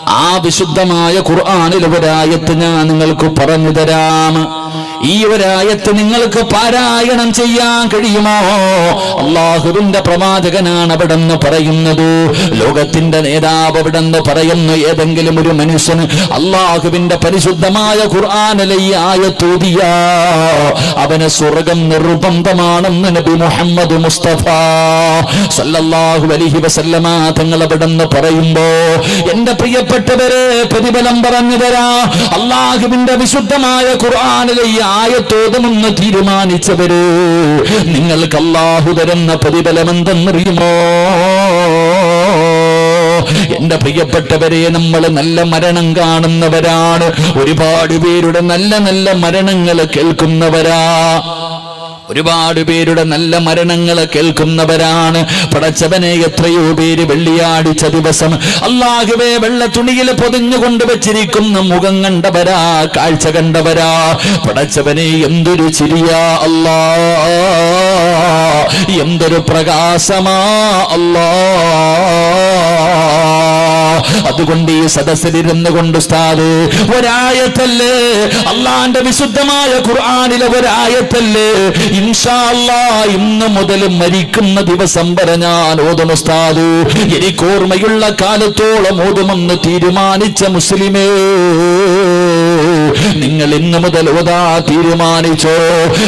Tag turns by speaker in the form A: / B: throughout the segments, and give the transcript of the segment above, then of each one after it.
A: ആ വിശുദ്ധമായ ഖുർആാനിൽ ഒരായത്ത് ഞാൻ നിങ്ങൾക്ക് പറഞ്ഞു തരാം. ഈ ഒരായത്ത് നിങ്ങൾക്ക് പാരായണം ചെയ്യാൻ കഴിയുമോ? അള്ളാഹുവിന്റെ പ്രവാചകനാണ് അവിടെ നിന്ന് പറയുന്നത്. ലോകത്തിന്റെ നേതാവ് അവിടെ നിന്ന് പറയുന്നു ഏതെങ്കിലും ഒരു മനുഷ്യന് അള്ളാഹുവിന്റെ പരിശുദ്ധമായ ഖുർആാനിലെ ഈ ആയത്തൂതിയ അവന് സ്വർഗം നിർബന്ധമാണെന്ന് നബി മുഹമ്മദ് മുസ്തഫ സല്ലല്ലാഹു അലൈഹി വസല്ലമ തങ്ങൾ അവിടെ നിന്ന് പറയുമ്പോ എന്റെ പ്രിയപ്പെട്ടവരെ പ്രതിഫലം പറഞ്ഞു തരാ. അള്ളാഹുവിന്റെ വിശുദ്ധമായ ഖുർആാനിലെ ഈ ആയത്തോതുമെന്ന് തീരുമാനിച്ചവര്. നിങ്ങൾക്ക് അല്ലാഹു തരുന്ന പ്രതിഫലം എന്തെന്നറിയുമോ എന്റെ പ്രിയപ്പെട്ടവരെ നമ്മൾ നല്ല മരണം കാണുന്നവരാണ്. ഒരുപാട് പേരുടെ നല്ല നല്ല മരണങ്ങൾ കേൾക്കുന്നവരാ. ഒരുപാട് പേരുടെ നല്ല മരണങ്ങൾ കേൾക്കുന്നവരാണ്. പടച്ചവനെ എത്രയോ പേര് വെള്ളിയാടിച്ച ദിവസം അള്ളാഹുവേ വെള്ള തുണിയിൽ പൊതിഞ്ഞു കൊണ്ടുവച്ചിരിക്കുന്ന മുഖം കണ്ടവരാ കാഴ്ച കണ്ടവരാ. പടച്ചവനെ എന്തൊരു ചിരിയാ അല്ലാ. എന്തൊരു പ്രകാശമാ അല്ലാ. അതുകൊണ്ട് ഈ സദസ്സിലിരുന്ന് കൊണ്ട് ഉസ്താദ് ഒരായത്തല്ലേ? അള്ളാന്റെ വിശുദ്ധമായ ഖുർആാനിലെ ഒരായത്തല്ലേ? ഇൻഷാ അല്ലാ ഇന്ന് മുതൽ മരിക്കുന്ന ദിവസം വരെ ഞാൻ ഓതും ഉസ്താദ്. എനിക്ക് ഓർമ്മയുള്ള കാലത്തോളം ഓതുമെന്ന് തീരുമാനിച്ച മുസ്ലിമേ. നിങ്ങൾ ഇന്ന് മുതൽ ഓതാ തീരുമാനിച്ചോ?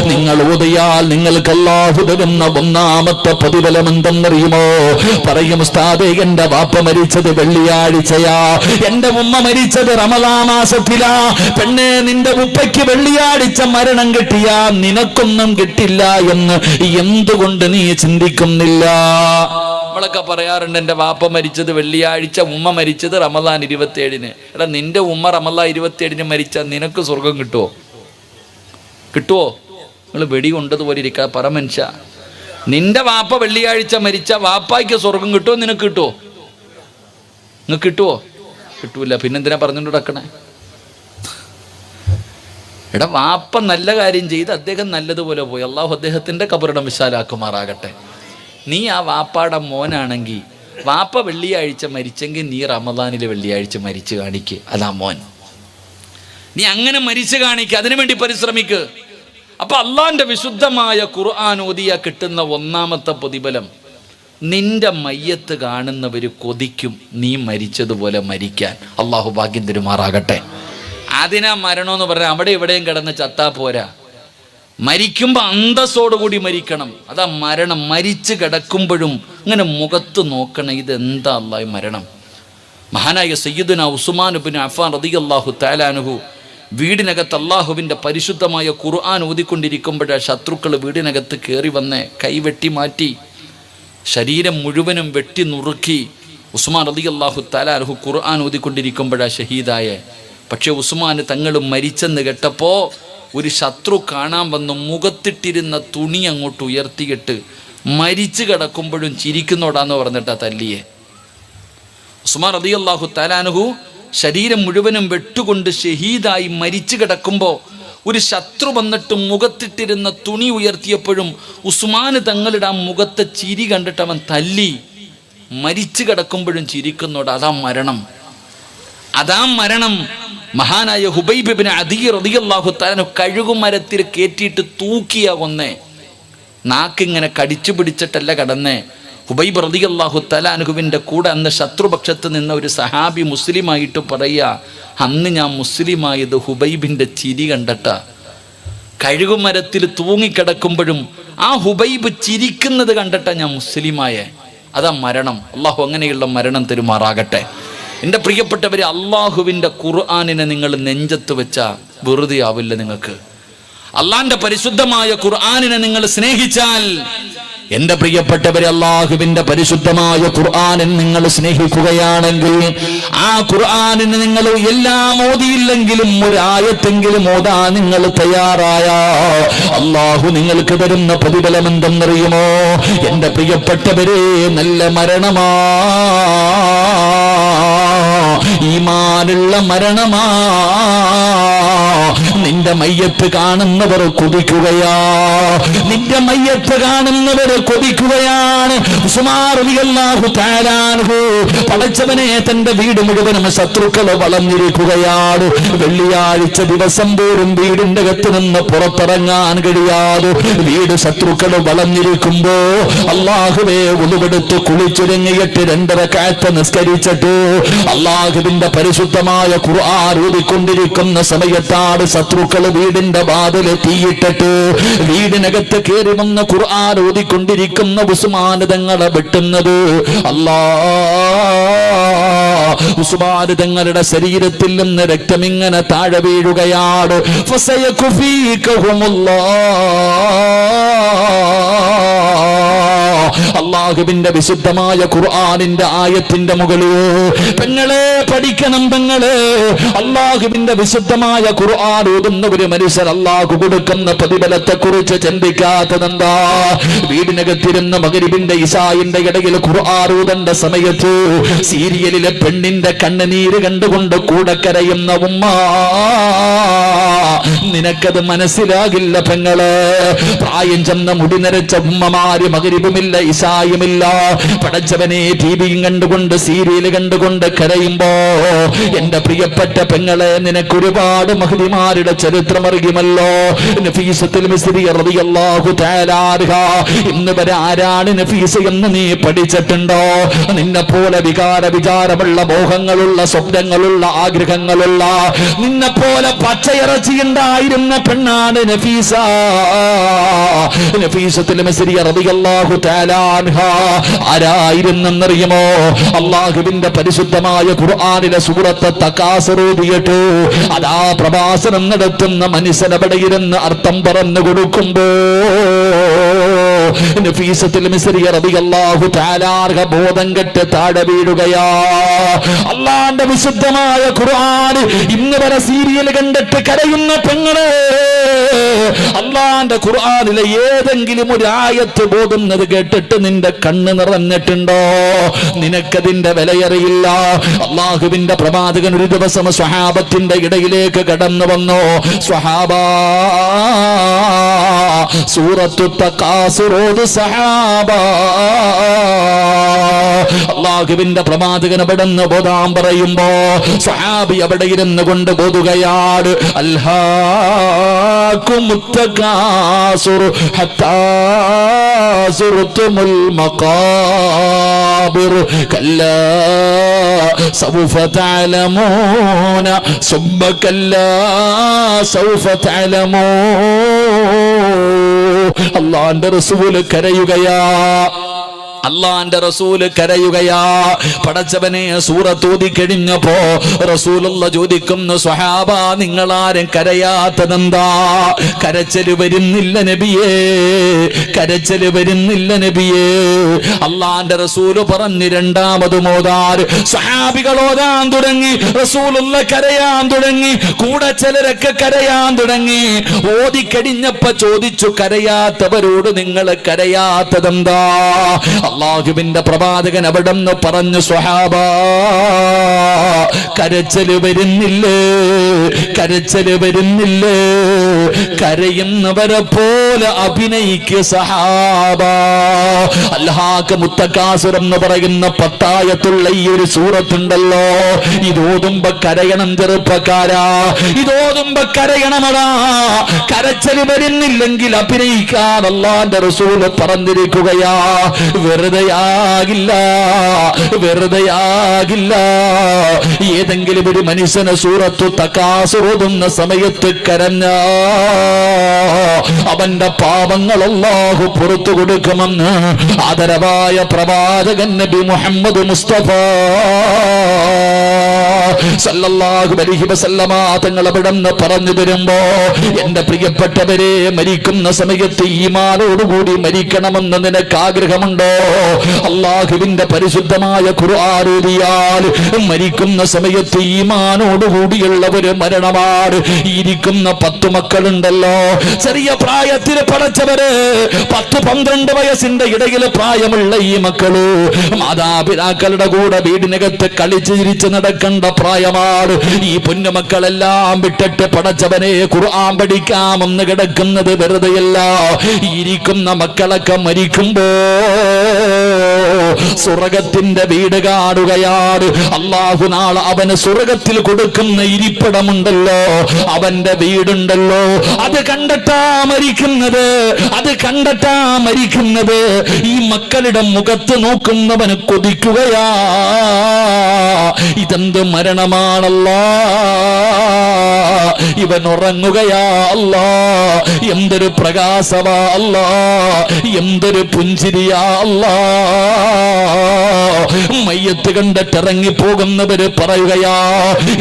A: നിങ്ങൾ ഓതിയാൽ നിങ്ങൾക്ക് അല്ലാഹു തരുന്ന ഒന്നാമത്തെ പ്രതിഫലം എന്തെന്നറിയുമോ പറയും ഉസ്താദേ എന്റെ വാപ്പ മരിച്ചത് വെള്ളിയാഴ്ചയാ. എന്റെ ഉമ്മ മരിച്ചത് റമദാ മാസത്തിലാ. പെണ്ണെ നിന്റെ ഉപ്പയ്ക്ക് വെള്ളിയാഴ്ച മരണം കിട്ടിയാ. നിനക്കൊന്നും കിട്ടില്ല എന്ന് എന്തുകൊണ്ട് നീ ചിന്തിക്കുന്നില്ല? നമ്മളൊക്കെ പറയാറുണ്ട് എന്റെ വാപ്പ മരിച്ചത് വെള്ളിയാഴ്ച ഉമ്മ മരിച്ചത് റമദാൻ ഇരുപത്തിയേഴിന്. എടാ നിന്റെ ഉമ്മ റമദാൻ ഇരുപത്തിയേഴിന് മരിച്ചാൽ നിനക്ക് സ്വർഗം കിട്ടുമോ കിട്ടുമോ നിങ്ങൾ വെടി കൊണ്ടതുപോലെ ഇരിക്കുക പറ മനുഷ്യ. നിന്റെ വാപ്പ വെള്ളിയാഴ്ച മരിച്ച വാപ്പായ്ക്ക് സ്വർഗം കിട്ടുമോ നിനക്ക് കിട്ടുമോ നിങ്ങൾക്ക് കിട്ടുമോ കിട്ടൂല. പിന്നെന്തിനാ പറഞ്ഞുകൊണ്ട് നടക്കണേ? എടാ വാപ്പ നല്ല കാര്യം ചെയ്ത് അദ്ദേഹം നല്ലതുപോലെ പോയി. അള്ളാഹു അദ്ദേഹത്തിന്റെ കബറിടം വിശാലാക്കുമാറാകട്ടെ. നീ ആ വാപ്പാടെ മോനാണെങ്കിൽ വാപ്പ വെള്ളിയാഴ്ച മരിച്ചെങ്കിൽ നീ റമദാനിൽ വെള്ളിയാഴ്ച മരിച്ചു കാണിക്ക്. അതാ മോൻ. നീ അങ്ങനെ മരിച്ചു കാണിക്ക് അതിനുവേണ്ടി പരിശ്രമിക്ക്. അപ്പൊ അള്ളാന്റെ വിശുദ്ധമായ ഖുർആൻ ഓതിയ കിട്ടുന്ന ഒന്നാമത്തെ പ്രതിഫലം നിന്റെ മയ്യത്ത് കാണുന്നവര് കൊതിക്കും നീ മരിച്ചതുപോലെ മരിക്കാൻ. അള്ളാഹു ഭാഗ്യം തരുമാറാകട്ടെ. അതിനാ മരണമെന്ന് പറഞ്ഞാൽ അവിടെ ഇവിടെയും കിടന്ന് ചത്താ പോരാ. മരിക്കുമ്പോൾ അന്തസ്സോടുകൂടി മരിക്കണം. അതാ മരണം. മരിച്ചു കിടക്കുമ്പോഴും ഇങ്ങനെ മുഖത്ത് നോക്കണം ഇതെന്താ അല്ല മരണം? മഹാനായ സയ്യിദുന ഉസ്മാൻ ബിൻ അഫാൻ അള്ളാഹു താലാനുഹു വീടിനകത്ത് അള്ളാഹുവിന്റെ പരിശുദ്ധമായ ഖുർആൻ ഊതിക്കൊണ്ടിരിക്കുമ്പോഴ ശത്രുക്കൾ വീടിനകത്ത് കയറി വന്ന് കൈവെട്ടി മാറ്റി ശരീരം മുഴുവനും വെട്ടി നുറുക്കി. ഉസ്മാൻ റതി അള്ളാഹു താലാനുഹു ഖുർആൻ ഊതിക്കൊണ്ടിരിക്കുമ്പോഴാണ് ഷഹീദായ. പക്ഷേ ഉസ്മാൻ തങ്ങൾ മരിച്ചെന്ന് കേട്ടപ്പോൾ ഒരു ശത്രു കാണാൻ വന്ന് മുഖത്തിട്ടിരുന്ന തുണി അങ്ങോട്ട് ഉയർത്തിയിട്ട് മരിച്ചു കിടക്കുമ്പോഴും ചിരിക്കുന്നോടാന്ന് പറഞ്ഞിട്ടാ തല്ലിയെ. ഉസ്മാൻ റതി അള്ളാഹു തലാനുഹു ശരീരം മുഴുവനും വെട്ടുകൊണ്ട് ഷഹീദായി മരിച്ചു കിടക്കുമ്പോൾ ഒരു ശത്രു വന്നിട്ട് മുഖത്തിട്ടിരുന്ന തുണി ഉയർത്തിയപ്പോഴും ഉസ്മാന് തങ്ങളുടെ ആ മുഖത്തെ ചിരി കണ്ടിട്ട് അവൻ തല്ലി. മരിച്ചു കിടക്കുമ്പോഴും ചിരിക്കുന്നോട് അതാ മരണം. അതാ മരണം. മഹാനായ ഹുബൈബിബിന് അധിക റതിയല്ലാഹു താനു കഴുകുമരത്തിൽ കയറ്റിയിട്ട് തൂക്കിയ കൊന്നേ നാക്കിങ്ങനെ കടിച്ചു പിടിച്ചിട്ടല്ല കടന്നേ. ഹുബൈബ് റതിയല്ലാഹു തലാനുഹുവിന്റെ കൂടെ അന്ന് ശത്രുപക്ഷത്ത് നിന്ന ഒരു സഹാബി മുസ്ലിമായിട്ട് പറയുക അന്ന് ഞാൻ മുസ്ലിമായത് ഹുബൈബിന്റെ ചിരി കണ്ടട്ട. കഴുകുമരത്തിൽ തൂങ്ങിക്കിടക്കുമ്പോഴും ആ ഹുബൈബ് ചിരിക്കുന്നത് കണ്ടട്ട ഞാൻ മുസ്ലിമായേ. അതാ മരണം. അള്ളാഹു അങ്ങനെയുള്ള മരണം തരുമാറാകട്ടെ. എന്റെ പ്രിയപ്പെട്ടവരെ അള്ളാഹുവിന്റെ ഖുർആാനിനെ നിങ്ങൾ നെഞ്ചത്ത് വെച്ചാൽ വെറുതെ ആവില്ല നിങ്ങൾക്ക്. അള്ളാന്റെ പരിശുദ്ധമായ ഖുർആാനിനെ നിങ്ങൾ സ്നേഹിച്ചാൽ എന്റെ പ്രിയപ്പെട്ടവരെ അള്ളാഹുവിന്റെ പരിശുദ്ധമായ ഖുർആാനിൽ നിങ്ങൾ സ്നേഹിക്കുകയാണെങ്കിൽ ആ ഖുർആാനിന് നിങ്ങൾ എല്ലാം ഓതിയില്ലെങ്കിലും ഒരായത്തെങ്കിലും ഓതാ നിങ്ങൾ തയ്യാറായ. അള്ളാഹു നിങ്ങൾക്ക് തരുന്ന പ്രതിഫലം എന്തെന്നറിയുമോ? എന്റെ പ്രിയപ്പെട്ടവരെ നല്ല മരണമാ. ഈമാനുള്ള മരണമാ. നിന്റെ മയ്യത്ത് കാണുന്നവർ കൊതിക്കുകയാ. നിന്റെ മയ്യത്ത് കാണുന്നവർ കൊതിക്കുകയാണ്. പടച്ചവനെ തന്റെ വീട് മുഴുവനും ശത്രുക്കൾ വളഞ്ഞിരിക്കുകയാണ് വെള്ളിയാഴ്ച ദിവസം പോലും വീടിന്റെ അകത്ത് നിന്ന് പുറത്തിറങ്ങാൻ കഴിയാതെ വീട് ശത്രുക്കൾ വളഞ്ഞിരിക്കുമ്പോ അള്ളാഹുവേ ഉളുവെടുത്ത് കുളിച്ചൊരുങ്ങിയിട്ട് രണ്ടര കാറ്റ് നിസ്കരിച്ചിട്ട്. അള്ളാഹുവിന്റെ പരിശുദ്ധമായ ഖുർആൻ സമയത്താണ് ശത്രുക്കൾ വീടിന്റെ വാതിൽ തീയിട്ടിട്ട് വീടിനകത്ത് കയറി വന്ന ഖുർആൻ ഊതിക്കൊണ്ടിരിക്കുന്ന വെട്ടുന്നത്. അല്ലാ ഉസ്മാനതങ്ങളുടെ ശരീരത്തിൽ നിന്ന് രക്തം രക്തമിങ്ങനെ താഴെ വീഴുകയാണ്. ഫസയകുഫീകഹുമുല്ലാ അള്ളാഹുവിന്റെ വിശുദ്ധമായ ഖുർആാനിന്റെ ആയത്തിന്റെ മുകളിൽ പെങ്ങളെ പഠിക്കണം പെങ്ങളെ. അള്ളാഹുവിന്റെ വിശുദ്ധമായ ഖുർആൻ ഓതുന്ന ഒരു മനുഷ്യൻ അള്ളാഹു കൊടുക്കുന്ന പ്രതിഫലത്തെ കുറിച്ച് ചിന്തിക്കാത്തതെന്താ? വീടിനകത്തിരുന്ന മകരിബിന്റെ ഇസായിന്റെ ഇടയിൽ ഖുർആൻ സമയത്ത് സീരിയലിലെ പെണ്ണിന്റെ കണ്ണുനീര് കണ്ടുകൊണ്ട് കൂടെ കരയുന്ന ഉമ്മ നിനക്കത് മനസ്സിലാകില്ല പെങ്ങളെ. പ്രായം ചെന്ന മുടി നരച്ച ഉമ്മമാര് ഇസായുമില്ല. പടച്ചവനെ ടിവിയും കണ്ടുകൊണ്ട് സീരിയൽ കണ്ടുകൊണ്ട് കരയുമ്പോ എന്റെ പ്രിയപ്പെട്ട പെങ്ങളെ നിനക്ക് ഒരുപാട് മഹതിമാരുടെ ചരിത്രം അറിയുമല്ലോ. ഇന്ന് വരെ ആരാണ് നഫീസ് എന്ന് നീ പഠിച്ചിട്ടുണ്ടോ? നിന്നെ പോലെ വികാര വിചാരമുള്ള മോഹങ്ങളുള്ള സ്വപ്നങ്ങളുള്ള ആഗ്രഹങ്ങളുള്ള നിന്നെ പോലെ പച്ചയിറച്ചിയുണ്ടായിരുന്ന പെണ്ണാണ് നഫീസ. നഫീസത്തിൽ ആരായിരുന്നെന്നറിയുമോ? അള്ളാഹുവിന്റെ പരിശുദ്ധമായ ഖുർആാനിലെ സൂറത്ത് തക്കാസറൂതിയിട്ട് അതാ പ്രഭാസനം നടത്തുന്ന മനുഷ്യനവിടെയിരുന്ന് അർത്ഥം പറഞ്ഞു കൊടുക്കുമ്പോ ബോധം കെട്ട് താഴെ വീഴുകയാ. അള്ളാന്റെ വിശുദ്ധമായ ഖുർആൻ ഇന്ന് വരെ സീരിയൽ കണ്ടിട്ട് കരയുന്ന പെങ്ങളെ അള്ളാന്റെ ഖുർആാനിലെ ഏതെങ്കിലും ഒരു ആയത്ത് പോകുന്നത് കേട്ടിട്ട് നിന്റെ കണ്ണ് നിറഞ്ഞിട്ടുണ്ടോ? നിനക്കതിന്റെ വിലയറിയില്ല. അള്ളാഹുവിന്റെ പ്രവാചകൻ ഒരു ദിവസം സ്വഹാബത്തിന്റെ ഇടയിലേക്ക് കടന്നു വന്നു. സ്വഹാബ സൂറത്തു തക്കാസുറോത് സഹാബ അള്ളാഹുവിന്റെ പ്രവാചകൻ അവിടുന്ന് ബോധാം പറയുമ്പോ സ്വഹാബി അവിടെ ഇരുന്ന് കൊണ്ട് ബോധുകയാണ് ألهاكم التكاثر حتى زرتم المقابر. كلا سوف تعلمون ثم كلا سوف تعلمون. الله عند رسول كريغيا അള്ളാന്റെ റസൂൽ കരയുകയാ. പടച്ചവനെ സൂറത്തൂതി കഴിഞ്ഞപ്പോ റസൂലുള്ള ചോദിക്കുന്നു സ്വഹാബ നിങ്ങളാരും കരയാത്തതെന്താ? കരച്ചൽ വരുന്നില്ല നബിയേ. കരച്ചൽ വരുന്നില്ല നബിയേ. അള്ളാന്റെ റസൂൽ പറഞ്ഞു രണ്ടാമത് മോതാർ സ്വഹാബികൾ ഓതാൻ തുടങ്ങി റസൂലുള്ള കരയാൻ തുടങ്ങി കൂടെ ചിലരൊക്കെ കരയാൻ തുടങ്ങി. ഓതിക്കഴിഞ്ഞപ്പോ ചോദിച്ചു കരയാത്തവരോട് നിങ്ങൾ കരയാത്തതെന്താ? അള്ളാഹുവിന്റെ പ്രവാചകൻ അവിടെ നിന്ന് പറഞ്ഞു സ്വഹാബ കരച്ചൽ വരുന്നില്ലേ? കരച്ചൽ വരുന്നില്ലേ? കരയുന്നവരെ പോലെ അഭിനയിക്ക് സഹാബ അല്ലാഹ് മുത്തക്കാസുരം എന്ന് പറയുന്ന പത്തായത്തുള്ള ഈ ഒരു സൂറത്തുണ്ടല്ലോ. ഇതോതുമ്പോ കരയണം ചെറുപ്പക്കാരാ. ഇതോതുമ്പോ കരയണമടാ. കരച്ചൽ വരുന്നില്ലെങ്കിൽ അഭിനയിക്കാൻ അള്ളാന്റെ റസൂൽ പറഞ്ഞിരിക്കുകയാ. വെറുതെയാകില്ല വെറുതെയാകില്ല. ഏതെങ്കിലും ഒരു മനുഷ്യന് സൂറത്തു തക്കാസുറുതുന്ന സമയത്ത് കരഞ്ഞ അവന്റെ പാപങ്ങൾ അല്ലാഹു പുറത്തു കൊടുക്കുമെന്ന് ആദരവായ പ്രവാചകൻ നബി മുഹമ്മദ് മുസ്തഫ തങ്ങൾ അവിടെന്ന് പറഞ്ഞു തരുമ്പോ എന്റെ പ്രിയപ്പെട്ടവരെ മരിക്കുന്ന സമയത്ത് ഈമാനോടുകൂടി മരിക്കണമെന്ന് നിനക്ക് ആഗ്രഹമുണ്ടോ അള്ളാഹുവിന്റെ പരിശുദ്ധമായ ഖുർആാനൂതിയാൽ മരിക്കുന്ന സമയത്ത് ഈമാനോടുകൂടിയുള്ള ഒരു മരണമാണ്. ഇരിക്കുന്ന പത്തു മക്കളുണ്ടല്ലോ. ചെറിയ പ്രായത്തിൽ പടച്ചവര് പത്ത് പന്ത്രണ്ട് വയസ്സിന്റെ ഇടയിൽ പ്രായമുള്ള ഈ മക്കൾ മാതാപിതാക്കളുടെ കൂടെ വീടിനകത്ത് കളിച്ച് ചിരിച്ച് നടക്കേണ്ട പ്രായം പ്രായമാണ് ഈ പൊന്നുമക്കളെല്ലാം വിട്ടിട്ട് പടച്ചവനെ ഖുർആൻ പഠിക്കാമെന്ന് കിടക്കുന്നത് വെറുതെയല്ല. ഇരിക്കുന്ന മക്കളൊക്കെ മരിക്കുമ്പോ സ്വർഗത്തിന്റെ വീട് കാണുകയാണ്. അള്ളാഹു നാളെ അവന് സ്വർഗത്തിൽ കൊടുക്കുന്ന ഇരിപ്പിടമുണ്ടല്ലോ. അവന്റെ വീടുണ്ടല്ലോ. അത് കണ്ടെത്താ മരിക്കുന്നത്. അത് കണ്ടെത്താ മരിക്കുന്നത്. ഈ മക്കളുടെ മുഖത്ത് നോക്കുന്നവന് കൊതിക്കുകയാ. ഇതെന്ത് മരണമാണല്ലോ. ഇവൻ ഉറങ്ങുകയാ അല്ലാ. എന്തൊരു പ്രകാശമാ അല്ലാ. എന്തൊരു പുഞ്ചിരിയാ അല്ലാ. മയ്യത്ത് കണ്ടിട്ട് ഇറങ്ങി പോകുന്നവര് പറയുകയാ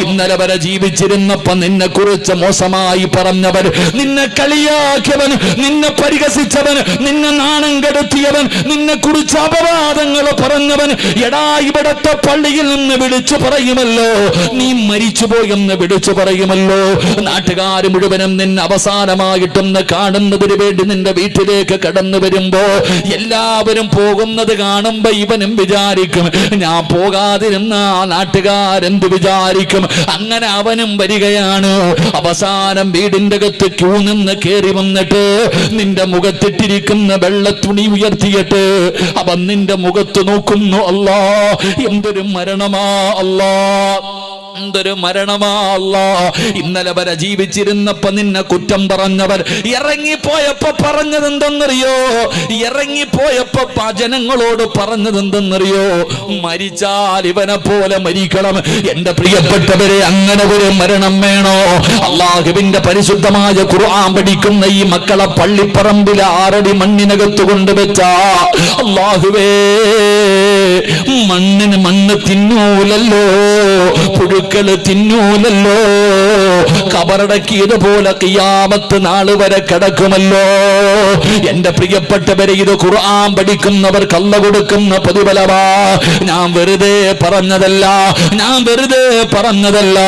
A: ഇന്നലെ വരെ ജീവിച്ചിരുന്നപ്പോ നിന്നെ കുറിച്ച് മോശമായി പറഞ്ഞവൻ നിന്നെ കളിയാക്കിയവൻ നിന്നെ പരിഹസിച്ചവൻ നിന്നെ നാണം കെടുത്തിയവൻ നിന്നെ കുറിച്ച് അപവാദങ്ങൾ പറഞ്ഞവൻ എടാ ഇവിടത്തെ പള്ളിയിൽ നിന്ന് വിളിച്ചു പറയുമല്ലോ. നീ മരിച്ചുപോയെന്ന് വിളിച്ചു പറയുമല്ലോ. നാട്ടുകാർ മുഴുവനും നിന്നെ അവസാനമായിട്ടൊന്ന് കാണുന്നതിന് വേണ്ടി നിന്റെ വീട്ടിലേക്ക് കടന്നു വരുമ്പോ എല്ലാവരും പോകുന്നത് കാണുമ്പോ ഇവനും വിചാരിക്കും ഞാൻ പോകാതിരുന്ന ആ നാട്ടുകാരെന്ത് വിചാരിക്കും? അങ്ങനെ അവനും വരികയാണ്. അവസാനം വീടിന്റെ അകത്ത് ക്യൂ നിന്ന് കയറി വന്നിട്ട് നിന്റെ മുഖത്തിട്ടിരിക്കുന്ന വെള്ള തുണി ഉയർത്തിയിട്ട് അവൻ നിന്റെ മുഖത്ത് നോക്കുന്നു അല്ലാ എന്തൊരു മരണമാ അല്ലാ. എന്തൊരു മരണമാ ഇന്നലെ വരെ ജീവിച്ചിരുന്നപ്പോ നിന്നെ കുറ്റം പറഞ്ഞവർ ഇറങ്ങിപ്പോയപ്പോ പറഞ്ഞത് എന്തെന്നറിയോ ഇറങ്ങിപ്പോയപ്പോ ജനങ്ങളോട് പറഞ്ഞത് എന്തെന്നറിയോ മരിച്ചാൽ ഇവനെ പോലെ മരിക്കണം. എന്റെ പ്രിയപ്പെട്ടവരെ അങ്ങനെ ഒരു മരണം വേണോ? അള്ളാഹുവിന്റെ പരിശുദ്ധമായ ഖുർആൻ പഠിക്കുന്ന ഈ മക്കളെ പള്ളിപ്പറമ്പിൽ ആറടി മണ്ണിനകത്ത് കൊണ്ടുവച്ച അള്ളാഹുവേ മണ്ണിന് മണ്ണ് തിന്നൂലല്ലോ പുഴുക്കൾ തിന്നൂലല്ലോ. കബറടക്കിയതുപോലെ കിയാമത്ത് നാൾ വരെ കിടക്കുമല്ലോ. എന്റെ പ്രിയപ്പെട്ടവരെ ഇത് ഖുർആൻ പഠിക്കുന്നവർ കള്ള കൊടുക്കുന്ന പ്രതിഫലമാ. ഞാൻ വെറുതെ പറഞ്ഞതല്ല ഞാൻ വെറുതെ പറഞ്ഞതല്ല.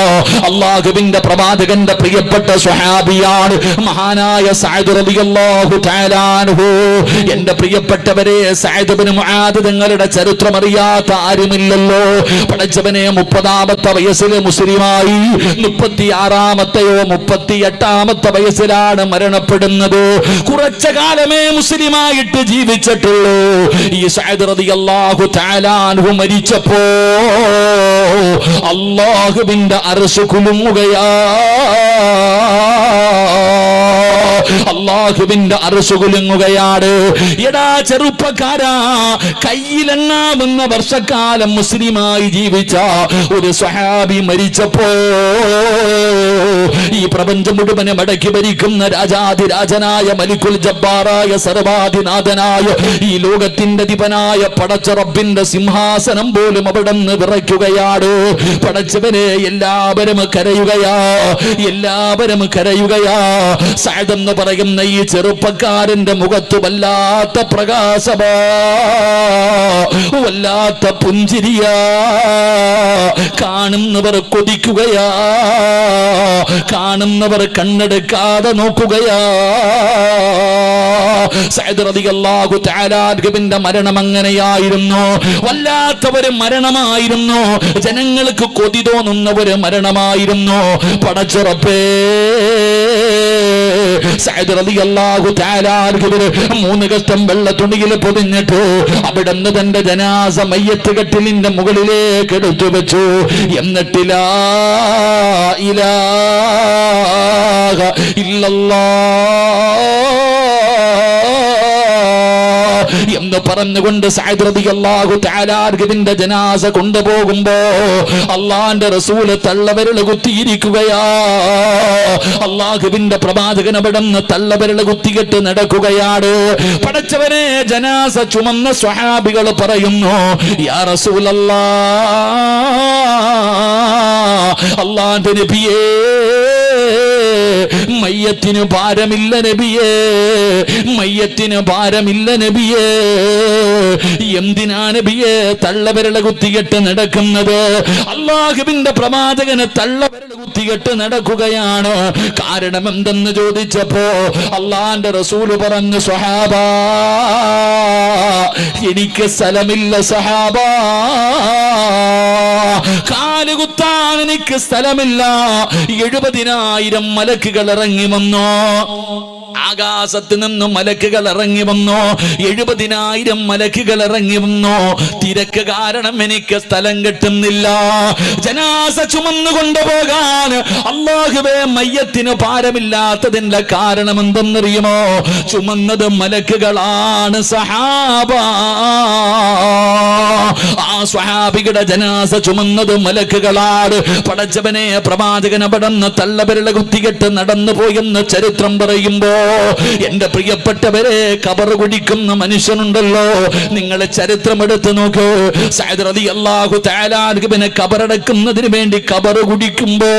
A: അള്ളാഹുവിന്റെ പ്രവാചകന്റെ പ്രിയപ്പെട്ട സ്വഹാബിയാണ് മഹാനായ അൻഹു. എന്റെ പ്രിയപ്പെട്ടവരെ സഅദ് ഇബ്നു മുആദ് ചരിത്രം അറിയാത്ത ആരുമില്ലല്ലോ. പഠിച്ചവനെ മുപ്പതാമത്തെ വയസ്സിലെ മുസ്ലിമായി മുപ്പത്തി ആറാമത്തെയോ മുപ്പത്തി എട്ടാമത്തെ വയസ്സിലാണ് മരണപ്പെടുന്നത്. കുറച്ച കാലമേ മുസ്ലിമായിട്ട് ജീവിച്ചിട്ടുള്ളൂ. ഈ തആല അൻഹു മരിച്ചപ്പോ അള്ളാഹുവിന്റെ അറസ് കുലുങ്ങുകയാ. അള്ളാഹുവിന്റെ അറസ് കുലുങ്ങുകയാണ് എടാ ചെറുപ്പക്കാരാ കയ്യിലെണ്ണാവുന്ന വർഷക്കാലം മുസ്ലിമായി ജീവിച്ച ഒരു സ്വഹാബി മരിച്ചപ്പോ ഈ പ്രപഞ്ചം മുഴുവനെ മടക്കി ഭരിക്കുന്ന രാജാതിരാജനായ മലിക്കുൽ ജബ്ബാറായ സർവാധിനാഥനായ ഈ ലോകത്തിന്റെ ദിപനായ പടച്ച റബ്ബിന്റെ സിംഹാസനം പോലും അവിടെ നിന്ന് വിറയ്ക്കുകയാണ് പടച്ചവനെ എല്ലാവരും കരയുകയാ എല്ലാവരും കരയുകയാ. സഅദ് എന്ന് പറയുന്ന ഈ ചെറുപ്പക്കാരന്റെ മുഖത്ത് വല്ലാത്ത പ്രകാശമാ വല്ലാത്ത പുഞ്ചിരിയാ കാണുന്നവർ കൊതിക്കുകയാ കാണുന്നവർ കണ്ണെടുക്കാതെ നോക്കുകയാ. മരണം അങ്ങനെയായിരുന്നു വല്ലാത്ത ഒരു മരണമായിരുന്നു. ജനങ്ങൾക്ക് കൊതി തോന്നുന്ന ഒരു മരണമായിരുന്നു. പടച്ചുറപ്പേ മൂന്ന് കഷ്ടം വെള്ള തുണിയിൽ പൊതിഞ്ഞിട്ട് അവിടുന്ന് തന്റെ ജനാസ മയ്യത്ത് കെട്ടിലിന്റെ മുകളിലേക്ക് എടുത്തു വെച്ചു. എന്നിട്ടില്ല ഇലാഹ ഇല്ലല്ലാഹ് എന്ന് പറഞ്ഞുകൊണ്ട് തആല ജനാസ കൊണ്ടുപോകുമ്പോ അള്ളാന്റെ റസൂൽ തള്ളവിരൽ കുത്തിയിരിക്കുകയാ. അള്ളാഹുവിന്റെ പ്രവാചകൻ അവിടെ നിന്ന് കുത്തികെട്ട് നടക്കുകയാണ്. പടച്ചവനെ ജനാസ ചുമന്ന സ്വഹാബികൾ പറയുന്നു യാ റസൂലല്ലാ അള്ളാന്റെ നബിയേ മയ്യത്തിന് ഭാരമില്ല നബിയേ മയ്യത്തിന് ഭാരമില്ല നബിയേ എന്തിനാ നബിയേ തള്ളവരള കുത്തികെട്ട് നടക്കുന്നത്? അള്ളാഹുവിന്റെ പ്രവാചകന് തള്ളവരള കുത്തികെട്ട് നടക്കുകയാണ്. കാരണം എന്തെന്ന് ചോദിച്ചപ്പോ അള്ളാന്റെ റസൂൽ പറഞ്ഞു സ്വഹാബ എനിക്ക് സ്ഥലമില്ല സഹാബ കാലുകുത്താൻ എനിക്ക് സ്ഥലമില്ല. എഴുപതിനായിരം മലക്കുകൾ ഇറങ്ങി വന്നോ? ആകാശത്ത് നിന്നും മലക്കുകൾ ഇറങ്ങി വന്നു? എഴുപതിനായിരം മലക്കുകൾ ഇറങ്ങി വന്നു? തിരക്ക് കാരണം എനിക്ക് സ്ഥലം കിട്ടുന്നില്ല. ജനാസ ചുമന്നു കൊണ്ടുപോകാൻ അള്ളാഹുവേ മയ്യത്തിന് ഭാരമില്ലാത്തതിന്റെ കാരണം എന്തെന്നറിയുമോ? ചുമന്നത് മലക്കുകളാണ് സഹാബ. ആ സ്വഹാബികളുടെ ജനാസ ചുമന്നത് മലക്കുകളാണ്. പടച്ചവനെ പ്രവാചകൻ അവിടെന്ന് തള്ളവിരള കുത്തികെട്ട് നടന്നു പോയെന്ന് ചരിത്രം പറയുമ്പോ എന്റെ പ്രിയപ്പെട്ടവരെ കബർ കുടിക്കുന്ന മനുഷ്യനുണ്ടല്ലോ. ചരിത്രം എടുത്ത് നോക്കൂ. റളി അള്ളാഹു താലാർഗിനെ കബറടക്കുന്നതിന് വേണ്ടി കബർ കുടിക്കുമ്പോ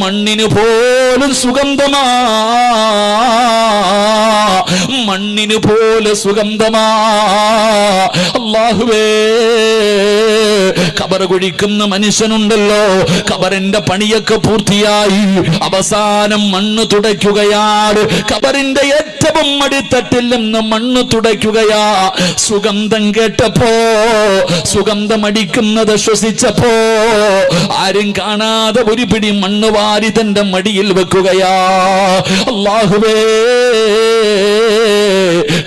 A: മണ്ണിന് പോലും സുഗന്ധമാ മണ്ണിന് പോലെ സുഗന്ധമാ. അള്ളാഹുവേ കബർ കുഴിക്കുന്ന മനുഷ്യനുണ്ടല്ലോ. കബറിന്റെ പണിയൊക്കെ പൂർത്തിയായി. അവസാനം മണ്ണ് തുടയ്ക്കുകയാണ്. കബറിന്റെ ഏറ്റവും അടിത്തട്ടിൽ മണ്ണ് തുടയ്ക്കുകയാ. സുഗന്ധം കേട്ടപ്പോ സുഗന്ധം അടിക്കുന്നത് ശ്വസിച്ചപ്പോ ആരും കാണാതെ ഒരു പിടി മണ്ണ് വാരി തന്റെ മടിയിൽ വെക്കുകയാ. അള്ളാഹുവേ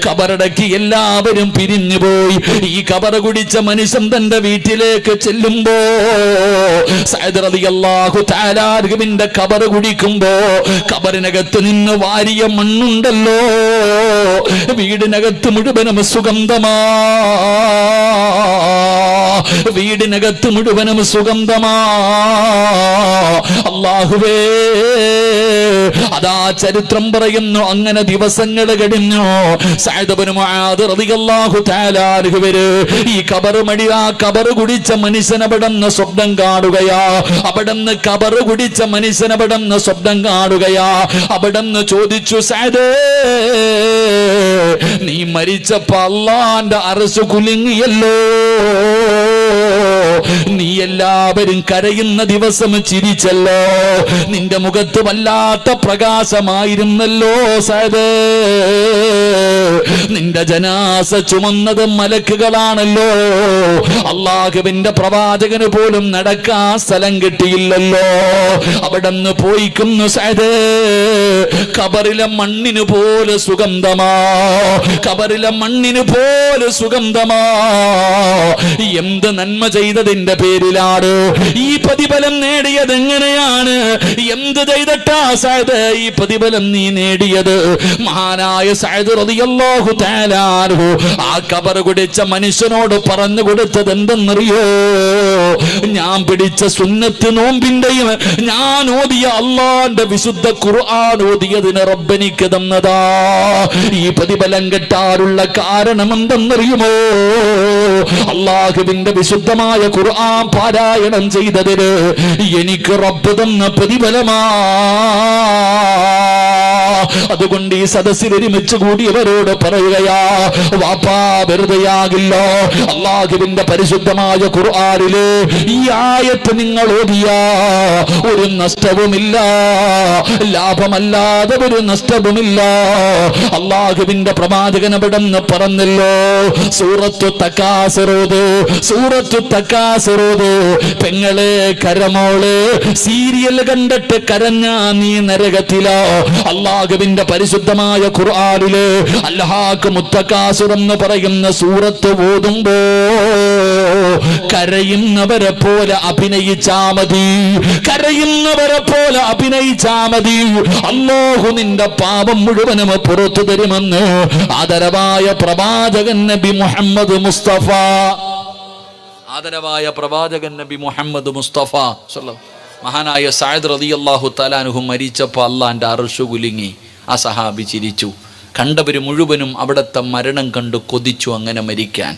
A: കബറടക്കി എല്ലാവരും പിരിഞ്ഞു പോയി. ഈ കബറ കുടിച്ച മനുഷ്യൻ തന്റെ വീട്ടിലേക്ക് ചെല്ലുമ്പോ അൻഹുവിന്റെ കബർ കുടിക്കുമ്പോ കബറിനകത്ത് നിന്ന് വാരിയ മണ്ണുണ്ടല്ലോ. വീടിനകത്ത് മുഴുവനും സുഗന്ധമാ വീടിനകത്ത് മുഴുവനും സുഗന്ധമാ. അള്ളാഹുവേ അതാ ചരിത്രം പറയുന്നു അങ്ങനെ ദിവസങ്ങൾ കഴിഞ്ഞു. ഈ കബർ മടി ആ കബർ കുടിച്ച മനുഷ്യൻ അവിടുന്ന് സ്വപ്നം കാണുകയാ. അവിടുന്ന് കബർ കുടിച്ച മനുഷ്യൻ അവിടുന്ന് സ്വപ്നം കാണുകയാ. അവിടുന്ന് ചോദിച്ചു സഅദേ നീ മരിച്ചപ്പോ അള്ളാന്റെ അറസ് കുലുങ്ങിയല്ലോ. നീ എല്ലാവരും കരയുന്ന ദിവസം ചിരിച്ചല്ലോ. നിന്റെ മുഖത്ത് വല്ലാത്ത പ്രകാശമായിരുന്നല്ലോ സാദേ നിന്റെ ജനാസ ചുമന്നത് മലക്കുകളാണല്ലോ. അള്ളാഹുവിന്റെ പ്രവാചകന് പോലും നടക്കാൻ സ്ഥലം കിട്ടിയില്ലല്ലോ. അവിടെ നിന്ന് പോയിക്കുന്നു സാദേ കബറിലെ മണ്ണിന് പോലെ സുഗന്ധമാ. കബറിലെ മണ്ണിന് പോലെ സുഗന്ധമാ. എന്ത് നന്മ ചെയ്തതിന്റെ പേരിലാണ് ഈ പ്രതിഫലം നേടിയത് എങ്ങനെയാണ്? എന്ത് ചെയ്തിട്ടാ സായത് ഈ പ്രതിഫലം നീ നേടിയത്? മഹാനായ സായത് റളിയല്ലാഹു തആല അൻഹു ആ കബർ കുടിച്ച മനുഷ്യനോട് പറഞ്ഞു കൊടുത്തത് എന്തെന്നറിയോ? ഞാൻ പിടിച്ച സുന്നത്ത് നോമ്പിന്റെയും ഞാൻ ഓതിയ അള്ളാന്റെ വിശുദ്ധ ഖുർആൻ ഓതിയതിന് റബ്ബനിക്ക് തന്നതാ. ഈ പ്രതിഫലം കിട്ടാറുള്ള കാരണം എന്തെന്നറിയുമോ അള്ളാഹുവിന്റെ വിശുദ്ധമായ ഖുർആൻ പാരായണം ചെയ്തതിന് എനിക്ക് റബ്ബ് തന്ന പ്രതിഫലമാ. അതുകൊണ്ട് ഈ സദസ്സിൽ ഒരുമിച്ച് കൂടിയവരോട് പറയുകയാ വാപ്പാ വെറുതെയാകില്ല. അള്ളാഹുവിന്റെ പരിശുദ്ധമായ ഖുർആനിൽ ഈ ആയത്ത് നിങ്ങൾ ഓതിയ ഒരു നഷ്ടവുമില്ല. ലാഭമല്ലാതെ ഒരു നഷ്ടവുമില്ല. അള്ളാഹുവിന്റെ പ്രവാചകൻ അവിടെ പറഞ്ഞല്ലോ സൂറത്തു തക്കാസിറോത് സൂറത്തു തക്കാസിറോത് പെങ്ങളെ കരമോൾ സീരിയൽ കണ്ടിട്ട് കരഞ്ഞ നീ നരകത്തിലോ. അള്ളാഹുവിന്റെ പരിശുദ്ധമായ ഖുർആാനിൽ അല്ലാഹ് മുത്തക്കാസുർ എന്ന് പറയുന്ന സൂറത്ത് ഓതുമ്പോ കരയുന്നവരെ പോലെ അഭിനയിച്ചാ മതി. കരയുന്നവരെ പോലെ അഭിനയിച്ചാ മതി. അല്ലാഹു നിന്റെ പാപം മുഴുവനും പുറത്തു തരുമെന്ന് ആദരവായ പ്രവാചകൻ നബി മുഹമ്മദ് മുസ്തഫ. ആദരവായ പ്രവാചകൻ നബി മുഹമ്മദ് മുസ്തഫ. മഹാനായ സായദ് റളിയല്ലാഹു തലാനുഹു മരിച്ചപ്പോൾ അള്ളാന്റെ അർഷു കുലുങ്ങി. ആ സഹാബി ചിരിച്ചു. കണ്ടവർ മുഴുവനും അവിടുത്തെ മരണം കണ്ട് കൊതിച്ചു അങ്ങനെ മരിക്കാൻ.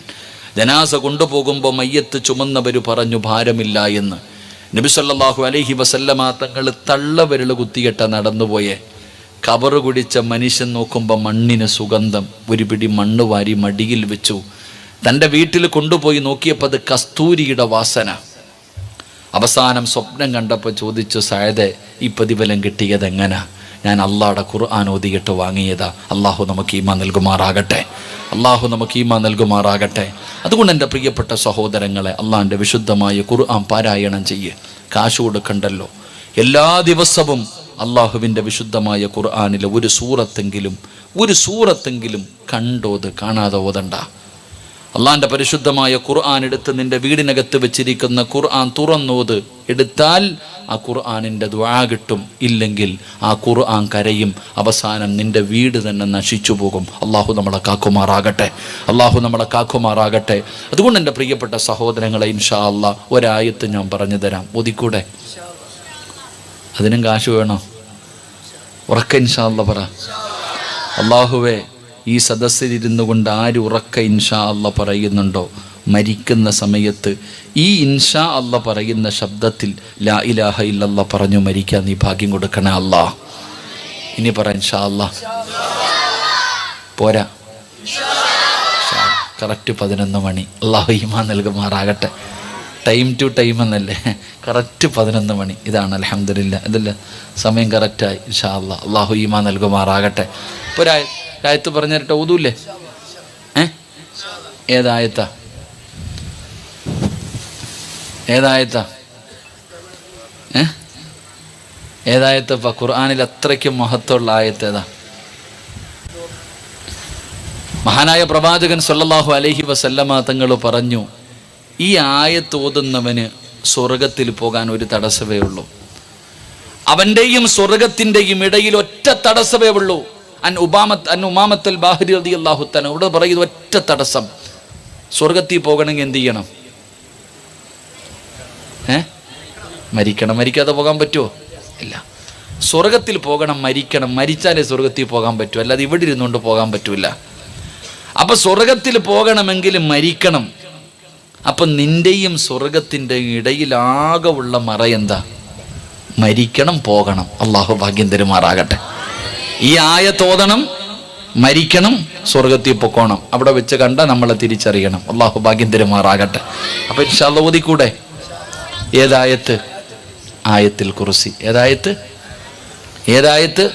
A: ജനാസ കൊണ്ടുപോകുമ്പോൾ മയ്യത്ത് ചുമന്നവർ പറഞ്ഞു ഭാരമില്ല എന്ന്. നബി അലഹി വസല്ലമ തങ്ങൾ തള്ളവിരൽ കുത്തിയിട്ട നടന്നുപോയെ. കവറ് കുടിച്ച മനുഷ്യൻ നോക്കുമ്പോൾ മണ്ണിന് സുഗന്ധം. ഒരു പിടി മണ്ണ് വാരി മടിയിൽ വെച്ചു. തന്റെ വീട്ടിൽ കൊണ്ടുപോയി നോക്കിയപ്പോൾ അത് കസ്തൂരിയുടെ വാസന. അവസാനം സ്വപ്നം കണ്ടപ്പോൾ ചോദിച്ചു സായതെ ഈ പ്രതിഫലം കിട്ടിയത് എങ്ങനാ ഞാൻ അള്ളാടെ ഖുർആൻ ഓതിയിട്ട് വാങ്ങിയതാ. അള്ളാഹു നമുക്ക് ഈമ നൽകുമാറാകട്ടെ. അള്ളാഹു നമുക്ക് ഈമ നൽകുമാറാകട്ടെ. അതുകൊണ്ട് എന്റെ പ്രിയപ്പെട്ട സഹോദരങ്ങളെ അള്ളാഹിന്റെ വിശുദ്ധമായ ഖുർആൻ പാരായണം ചെയ്യ്. കാശ് കൊടുക്കണ്ടല്ലോ. എല്ലാ ദിവസവും അള്ളാഹുവിന്റെ വിശുദ്ധമായ ഖുർആാനിലെ ഒരു സൂറത്തെങ്കിലും ഒരു സൂറത്തെങ്കിലും കണ്ടോത് കാണാതെ ഓതണ്ട. അള്ളാന്റെ പരിശുദ്ധമായ ഖുർആൻ എടുത്ത് നിന്റെ വീടിനകത്ത് വെച്ചിരിക്കുന്ന ഖുർആൻ തുറന്നോത് എടുത്താൽ ആ ഖുർആാനിന്റെ ദ്വാ കിട്ടും. ഇല്ലെങ്കിൽ ആ ഖുർആൻ കരയും. അവസാനം നിന്റെ വീട് തന്നെ നശിച്ചു പോകും. അള്ളാഹു നമ്മളെ കാക്കുമാറാകട്ടെ. അള്ളാഹു നമ്മളെ കാക്കുമാറാകട്ടെ. അതുകൊണ്ട് എന്റെ പ്രിയപ്പെട്ട സഹോദരങ്ങളെ ഇൻഷാ അള്ളാ ഒരായത്ത് ഞാൻ പറഞ്ഞു തരാം. ഒതിക്കൂടെ അതിനും കാശ് വേണോ? ഉറക്ക ഇൻഷാ അല്ല പറ. അള്ളാഹുവേ ഈ സദസ്സിലിരുന്നു കൊണ്ട് ആര് ഉറക്ക ഇൻഷാ അല്ല പറയുന്നുണ്ടോ? മരിക്കുന്ന സമയത്ത് ഈ ഇൻഷാ അല്ല പറയുന്ന ശബ്ദത്തിൽ ലാ ഇലാഹ ഇല്ലല്ല പറഞ്ഞു മരിക്കാൻ നീ ഭാഗ്യം കൊടുക്കണേ അല്ലാ ഇനി പറ ഇൻഷാ അല്ല പോരാ. കറക്റ്റ് പതിനൊന്ന് മണി. അള്ളാഹു ഈമാ നൽകുമാറാകട്ടെ. ടൈം ടു ടൈം എന്നല്ലേ? കറക്റ്റ് പതിനൊന്ന് മണി. ഇതാണ് അലഹമില്ല ഇതല്ല സമയം കറക്റ്റായി. ഇൻഷാ അല്ലാ അള്ളാഹു ഈമാ നൽകുമാറാകട്ടെ. ഇപ്പോൾ ആയത്ത് പറഞ്ഞു തരട്ടെ ഊതൂല്ലേ ഏ? ഏതായത്താ? ഏതായത്താ? ഏ? ഏതായത്തപ്പ? ഖുർആാനിൽ അത്രയ്ക്കും മഹത്വമുള്ള ആയത്തേതാ മഹാനായ പ്രവാചകൻ സല്ലാഹു അലഹി വസല്ലമ തങ്ങൾ പറഞ്ഞു ഈ ആയത്ത് ഓതുന്നവന് സ്വർഗത്തിൽ പോകാൻ ഒരു തടസ്സമേ ഉള്ളൂ. അവന്റെയും സ്വർഗത്തിന്റെയും ഇടയിൽ ഒറ്റ തടസ്സമേ ഉള്ളൂ. അൻ ഉബാമത്ത് അൻ ഇവിടെ പറയുന്നത് ഒറ്റ തടസ്സം. സ്വർഗത്തിൽ പോകണമെങ്കിൽ എന്ത് ചെയ്യണം? ഏ? മരിക്കണം. മരിക്കാതെ പോകാൻ പറ്റുമോ ഇല്ല. സ്വർഗത്തിൽ പോകണം മരിക്കണം. മരിച്ചാലേ സ്വർഗത്തിൽ പോകാൻ പറ്റൂ. അല്ലാതെ ഇവിടെ ഇരുന്നുകൊണ്ട് പോകാൻ പറ്റൂല. അപ്പൊ സ്വർഗത്തിൽ പോകണമെങ്കിൽ മരിക്കണം. അപ്പൊ നിന്റെയും സ്വർഗത്തിന്റെ ഇടയിലാകെ ഉള്ള മറ എന്താ? മരിക്കണം പോകണം. അള്ളാഹു ഭാഗ്യം തരുമാറാകട്ടെ. ഈ ആയ തോതണം മരിക്കണം സ്വർഗത്തിൽ പൊക്കോണം അവിടെ വെച്ച് കണ്ട നമ്മളെ തിരിച്ചറിയണം അള്ളാഹു ഭാഗ്യം തരുമാറാകട്ടെ അപ്പൊ ഇൻഷാല്ല ഓതിക്കൂടെ ഏതായത്ത് ആയത്തിൽ കുറിസി ഏതായത്ത് ഏതായത്ത്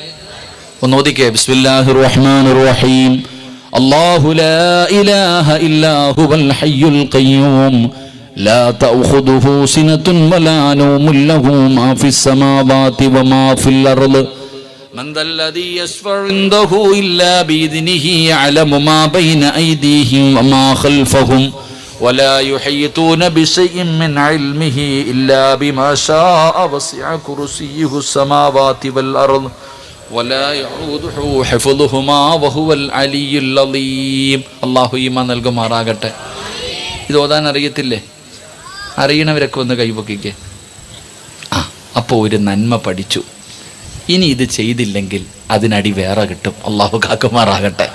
A: ഒന്ന് ഓദിക്കേ ബിസ്മില്ലാഹിർ റഹ്മാനിർ റഹീം അല്ലാഹു ലാ ഇലാഹ ഇല്ലാ ഹുവൽ ഹയ്യുൽ ഖയ്യൂം لا تأخذه سنة ولا نوم له ما في السماوات وما في الأرض من ذا الذي يشفع عنده إلا بإذنه يعلم ما بين أيديهم وما خلفهم ولا يحيطون بشيء من علمه إلا بما شاء وسع كرسيه السماوات والأرض ولا يعوده حفظهما وهو العلي العظيم الله ഈമാൻ നൽകുമാറാകട്ടെ ഇത് ഓതാൻ അറിയത്തില്ലേ അറിയണവരൊക്കെ ഒന്ന് കൈപൊക്കിക്കേ ആ അപ്പോൾ ഒരു നന്മ പഠിച്ചു ഇനി ഇത് ചെയ്തില്ലെങ്കിൽ അതിനടി വേറെ കിട്ടും. അള്ളാഹു കാക്കുമാറാകട്ടെ.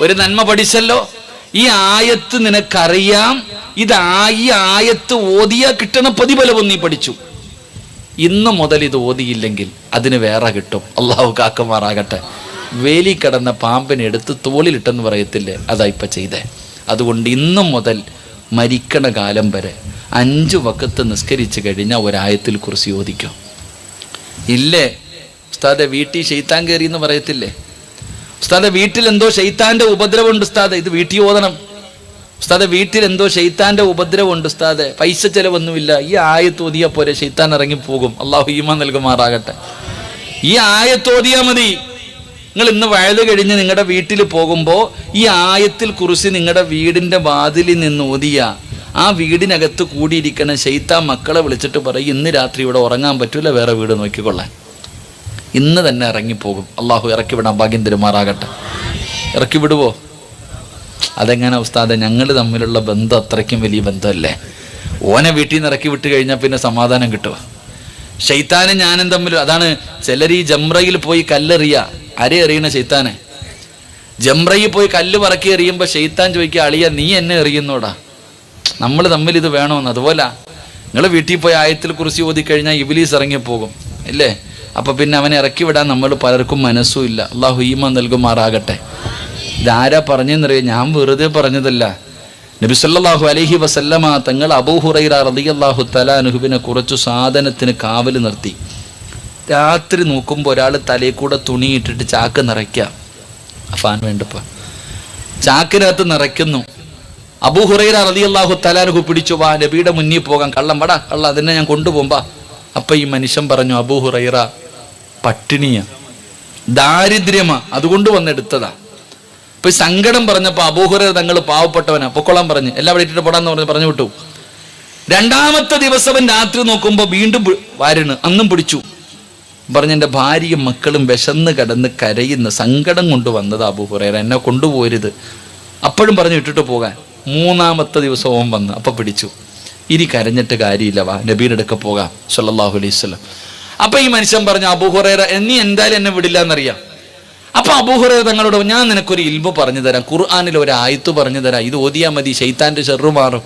A: ഒരു നന്മ പഠിച്ചല്ലോ? ഈ ആയത്ത് നിനക്കറിയാം. ഇത് ഈ ആയത്ത് ഓതിയാ കിട്ടണ പ്രതിഫലവും നീ പഠിച്ചു. ഇന്ന് മുതൽ ഇത് ഓതിയില്ലെങ്കിൽ അതിന് വേറെ കിട്ടും. അള്ളാഹു കാക്കുമാറാകട്ടെ. വേലി കടന്ന പാമ്പിനെ എടുത്ത് തോളിലിട്ടെന്ന് പറയത്തില്ലേ? അതാ ഇപ്പം ചെയ്തേ. അതുകൊണ്ട് ഇന്നു മുതൽ മരിക്കണ കാലം വരെ അഞ്ച് വക്കത്ത് നിസ്കരിച്ച് കഴിഞ്ഞാൽ ഒരായത്തിൽ കുറിച്ച് യോജിക്കും. ഇല്ലേ? ഉസ്താദെ വീട്ടിൽ ഷെയ്ത്താൻ കയറി എന്ന് പറയത്തില്ലേ? ഉസ്താദെ വീട്ടിൽ എന്തോ ഷെയ്ത്താന്റെ ഉപദ്രവമുണ്ട് ഉസ്താദെ. ഇത് വീട്ടിൽ ഓതണം. ഉസ്താദെ വീട്ടിൽ എന്തോ ഷെയ്ത്താന്റെ ഉപദ്രവമുണ്ട് ഉസ്താദെ. പൈസ ചെലവൊന്നുമില്ല. ഈ ആയത്തോതിയാ പോരെ ഷെയ്ത്താൻ ഇറങ്ങിപ്പോകും. അള്ളാഹു ഈമാൻ നൽകുമാറാകട്ടെ. ഈ ആയത്തോതിയാ മതി. നിങ്ങൾ ഇന്ന് വയത് കഴിഞ്ഞ് നിങ്ങളുടെ വീട്ടിൽ പോകുമ്പോൾ ഈ ആയത്തിൽ കുറിച്ച് നിങ്ങളുടെ വീടിന്റെ വാതിലിൽ നിന്ന് ഓതിയ. ആ വീടിനകത്ത് കൂടിയിരിക്കുന്ന ശൈത്താൻ മക്കളെ വിളിച്ചിട്ട് പറയും ഇന്ന് രാത്രി ഇവിടെ ഉറങ്ങാൻ പറ്റൂല വേറെ വീട് നോക്കിക്കൊള്ളാൻ. ഇന്ന് തന്നെ ഇറങ്ങിപ്പോകും. അള്ളാഹു ഇറക്കി വിടാൻ ഭാഗ്യം തരുമാറാകട്ടെ. ഇറക്കി വിടുവോ? അതെങ്ങനെ ഉസ്താദെ ഞങ്ങൾ തമ്മിലുള്ള ബന്ധം അത്രയ്ക്കും വലിയ ബന്ധമല്ലേ? ഓനെ വീട്ടിൽ നിന്ന് ഇറക്കി വിട്ട് കഴിഞ്ഞാൽ പിന്നെ സമാധാനം കിട്ടുമോ ഷെയ്ത്താനും ഞാനും തമ്മിൽ അതാണ് ചിലർ ഈ ജംറയിൽ പോയി കല്ലെറിയ. അരെ എറിയണ ഷെയ്ത്താനെ ജംറയിൽ പോയി കല്ല് പറക്കി എറിയുമ്പോൾ ഷെയ്ത്താൻ ചോദിക്കുക അളിയ നീ എന്നെ എറിയുന്നോടാ? നമ്മൾ തമ്മിൽ ഇത് വേണമെന്ന് അതുപോലെ നിങ്ങൾ വീട്ടിൽ പോയി ആയത്തിൽ കുറിച്ച് ഓതിക്കഴിഞ്ഞാൽ ഇബിലീസ് ഇറങ്ങിപ്പോകും. ഇല്ലേ? അപ്പൊ പിന്നെ അവനെ ഇറക്കി വിടാൻ നമ്മൾ പലർക്കും മനസ്സും ഇല്ല. അള്ളാഹു ഈമ നൽകുമാറാകട്ടെ. ഇതാരാ പറഞ്ഞെന്നറിയാം? ഞാൻ വെറുതെ പറഞ്ഞതല്ല. നബി സല്ലല്ലാഹു അലൈഹി വസല്ലമ തങ്ങൾ അബൂഹുറൈറ റളിയല്ലാഹു തലാനുഹുബിനെ കുറച്ചു സാധനത്തിന് കാവൽ നിർത്തി. രാത്രി നോക്കുമ്പോൾ ഒരാൾ തലയിൽ കൂടെ തുണി ഇട്ടിട്ട് ചാക്ക് നിറയ്ക്കുക അഫാൻ വേണ്ടപ്പ. ചാക്കിനകത്ത് നിറയ്ക്കുന്നു. അബൂഹുറൈറ റളിയല്ലാഹു തലാനുഹു പിടിച്ചു വാ നബിയുടെ മുന്നിൽ പോകാം. കള്ളം വടാ കള്ള അതിനെ ഞാൻ കൊണ്ടുപോകുമ്പാ അപ്പൊ ഈ മനുഷ്യൻ പറഞ്ഞു അബൂഹുറൈറ പട്ടിണിയ. ദാരിദ്ര്യമാ. അതുകൊണ്ട് വന്നെടുത്തതാ. ഇപ്പൊ സങ്കടം പറഞ്ഞപ്പോ അബൂഹുറൈറ തങ്ങൾ പാവപ്പെട്ടവനാ. പൊക്കോളാൻ പറഞ്ഞു. എല്ലാം ഇട്ടിട്ട് പോടാന്ന് പറഞ്ഞ് പറഞ്ഞു വിട്ടു. രണ്ടാമത്തെ ദിവസം രാത്രി നോക്കുമ്പോ വീണ്ടും വരണ് അന്നും പിടിച്ചു. പറഞ്ഞ എന്റെ ഭാര്യയും മക്കളും വിശന്ന് കിടന്ന് കരയുന്ന സങ്കടം കൊണ്ട് വന്നത് അബൂഹുറൈറ. എന്നെ കൊണ്ടുപോരുത്. അപ്പോഴും പറഞ്ഞു ഇട്ടിട്ട് പോകാൻ. മൂന്നാമത്തെ ദിവസം ഓൻ വന്ന്. അപ്പൊ പിടിച്ചു. ഇനി കരഞ്ഞിട്ട് കാര്യമില്ല വാ നബീയുടെ അടുക്ക പോകാം. സല്ലാഹു അലൈഹി വസല്ലം. അപ്പൊ ഈ മനുഷ്യൻ പറഞ്ഞു അബൂഹുറൈറ നീ എന്തായാലും എന്നെ വിടില്ല എന്നറിയാം അപ്പൊ അബൂഹുറൈറ തങ്ങളോട് ഞാൻ നിനക്കൊരു ഇൽമു പറഞ്ഞു തരാം. ഖുർആാനിൽ ഒരു ആയത്ത് പറഞ്ഞു തരാം. ഇത് ഓതിയാ മതി ഷെയ്ത്താന്റെ ഷെറു മാറും.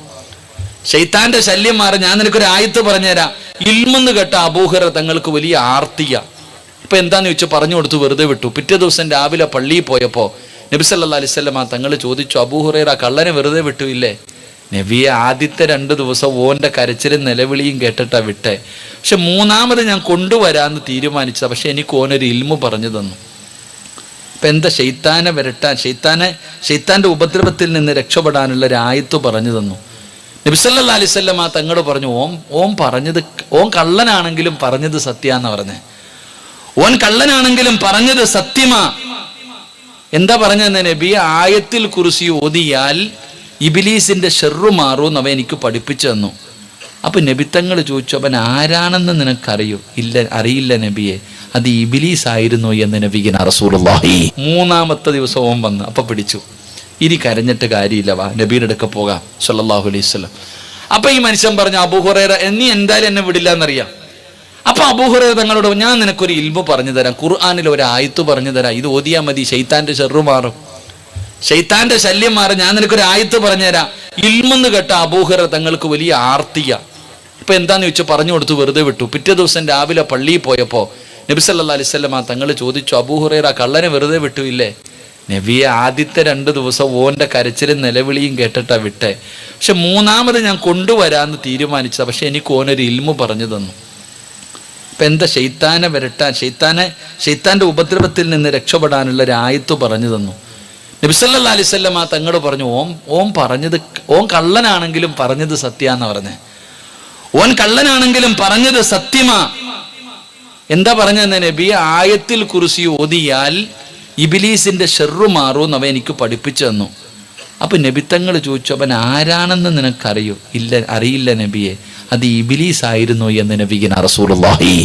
A: ഷെയ്ത്താന്റെ ശല്യം മാറും. ഞാൻ നിനക്കൊരു ആയത്ത് പറഞ്ഞു പറഞ്ഞുതരാം ഇൽമെന്ന് കേട്ട അബൂഹുറ തങ്ങൾക്ക് വലിയ ആർത്തിയ. ഇപ്പൊ എന്താന്ന് ചോദിച്ചു പറഞ്ഞു കൊടുത്തു വെറുതെ വിട്ടു. പിറ്റേ ദിവസം രാവിലെ പള്ളിയിൽ പോയപ്പോ നബി അലിസ്വല്ലാം തങ്ങൾ ചോദിച്ചു അബൂഹുറേറ കള്ളനെ വെറുതെ വിട്ടു ഇല്ലേ? നബിയെ ആദ്യത്തെ രണ്ട് ദിവസം ഓന്റെ കരച്ചിലും നിലവിളിയും കേട്ടിട്ടാ വിട്ടെ. പക്ഷെ മൂന്നാമത് ഞാൻ കൊണ്ടുവരാമെന്ന് തീരുമാനിച്ചത്. പക്ഷെ എനിക്ക് ഓനൊരു ഇൽമു പറഞ്ഞു തന്നു. അപ്പം എന്താ ഷെയ്ത്താനെ വരട്ടാൻ? ഷെയ്ത്താനെ ഷെയ്ത്താന്റെ ഉപദ്രവത്തിൽ നിന്ന് രക്ഷപ്പെടാനുള്ള ഒരു ആയത്ത് പറഞ്ഞു തന്നു. നബിസല്ലാ അലിസ്വല്ലം ആ തങ്ങളോട് പറഞ്ഞു ഓം ഓം പറഞ്ഞത് ഓം കള്ളനാണെങ്കിലും പറഞ്ഞത് സത്യാന്ന് പറഞ്ഞേ. ഓൻ കള്ളനാണെങ്കിലും പറഞ്ഞത് സത്യമാ. എന്താ പറഞ്ഞതെന്ന് നബി ആയത്തിൽ കുറിച്ച് ഓതിയാൽ ഇബിലീസിന്റെ ഷെറു മാറുമെന്ന് എന്നവ എനിക്ക് പഠിപ്പിച്ചു തന്നു. അപ്പം നബിത്തങ്ങൾ ചോദിച്ചു അവൻ ആരാണെന്ന് നിനക്കറിയോ? ഇല്ല അറിയില്ല നബിയെ. അത് ഇബിലീസ് ആയിരുന്നു എന്ന് നബിഗിന റസൂലുള്ളാഹി. മൂന്നാമത്തെ ദിവസം ഓൻ വന്ന് അപ്പം പിടിച്ചു. ഇനി കരഞ്ഞിട്ട് കാര്യമില്ല വാ നബീയുടെ അടുക്ക പോകാം സല്ലാഹു അലൈഹി വസല്ലം. അപ്പം ഈ മനുഷ്യൻ പറഞ്ഞു അബൂഹുറേറ നീ എന്തായാലും എന്നെ വിടില്ല എന്നറിയാം അപ്പൊ അബൂഹുറൈറ തങ്ങളോട് ഞാൻ നിനക്കൊരു ഇൽമു പറഞ്ഞു തരാം ഖുർആാനിൽ ഒരു ആയത്ത് പറഞ്ഞു തരാം ഇത് ഓതിയാ മതി ഷെയ്ത്താന്റെ ചെറു മാറും. ഷെയ്ത്താന്റെ ശല്യം മാറി ഞാൻ നിനക്കൊരു ആയത്ത് പറഞ്ഞുതരാം. ഇൽമെന്ന് കേട്ട അബൂഹുറ തങ്ങൾക്ക് വലിയ ആർത്തിയ. ഇപ്പൊ എന്താന്ന് ചോദിച്ചു പറഞ്ഞു കൊടുത്തു വെറുതെ വിട്ടു. പിറ്റേ ദിവസം രാവിലെ പള്ളിയിൽ പോയപ്പോ നബി വസല്ലം ആ തങ്ങൾ ചോദിച്ചു അബൂഹുറൈറ കള്ളനെ വെറുതെ വിട്ടു ഇല്ലേ നബിയെ ആദ്യത്തെ രണ്ട് ദിവസം ഓന്റെ കരച്ചിലും നിലവിളിയും കേട്ടിട്ടാ വിട്ടെ. പക്ഷെ മൂന്നാമത് ഞാൻ കൊണ്ടുവരാന്ന് തീരുമാനിച്ചത്. പക്ഷെ എനിക്ക് ഓനൊരു ഇൽമു പറഞ്ഞു തന്നു. ഇപ്പൊ എന്താ ഷെയ്ത്താനെ വരട്ടാൻ? ഷെയ്ത്താനെ ഷെയ്ത്താന്റെ ഉപദ്രവത്തിൽ നിന്ന് രക്ഷപ്പെടാനുള്ള ഒരു ആയത്ത് പറഞ്ഞു തന്നു. നബിസല്ലാ അലിസ്വല്ലം ആ തങ്ങളോട് പറഞ്ഞു ഓം ഓം പറഞ്ഞത് ഓം കള്ളനാണെങ്കിലും പറഞ്ഞത് സത്യാന്ന് പറഞ്ഞ്. ഓൻ കള്ളനാണെങ്കിലും പറഞ്ഞത് സത്യമാ. എന്താ പറഞ്ഞെന്ന് നബി ആയത്തിൽ കുറിച്ച് ഓതിയാൽ ഇബിലീസിന്റെ ഷെറു മാറും അവൻ എനിക്ക് പഠിപ്പിച്ചു തന്നു. അപ്പൊ നബിത്തങ്ങൾ ചോദിച്ചു അവൻ ആരാണെന്ന് നിനക്കറിയോ? ഇല്ല അറിയില്ല നബിയെ. അത് ഇബിലീസ് ആയിരുന്നു എന്ന് നബിഗിന റസൂലുള്ളാഹി.